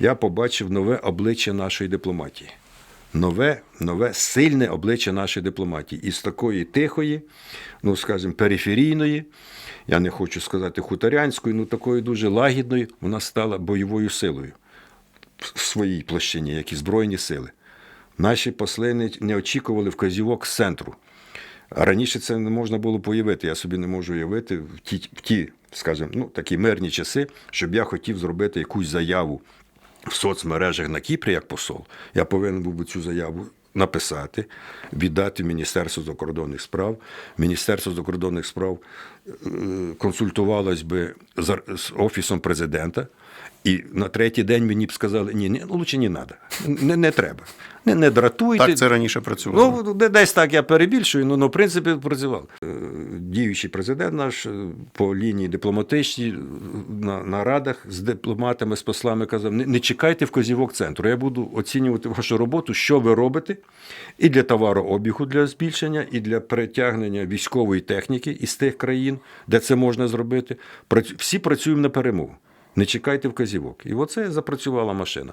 я побачив нове обличчя нашої дипломатії. Нове, нове сильне обличчя нашої дипломатії. Із такої тихої, ну скажімо, периферійної, я не хочу сказати хуторянської, ну такої дуже лагідної, вона стала бойовою силою в своїй площині, як і Збройні сили. Наші посли не, очікували вказівок з центру. Раніше це не можна було появити. Я собі не можу уявити в ті, в ті скажімо, ну, такі мирні часи, щоб я хотів зробити якусь заяву в соцмережах на Кіпрі як посол. Я повинен був би цю заяву написати, віддати Міністерство закордонних справ. Міністерство закордонних справ е, консультувалось би з офісом президента. І на третій день мені б сказали, ні, ні, ну, лучше не треба, не, не треба. Не, не дратуйте. Так це раніше працювало. Ну, десь так я перебільшую, ну, ну в принципі, працював. Е, Діючий президент наш е, по лінії дипломатичній е, на, на радах з дипломатами, з послами казав: не, не чекайте вказівок центру. Я буду оцінювати вашу роботу, що ви робите, і для товарообігу для збільшення, і для перетягнення військової техніки із тих країн, де це можна зробити. Всі працюємо на перемогу. Не чекайте вказівок. І оце запрацювала машина.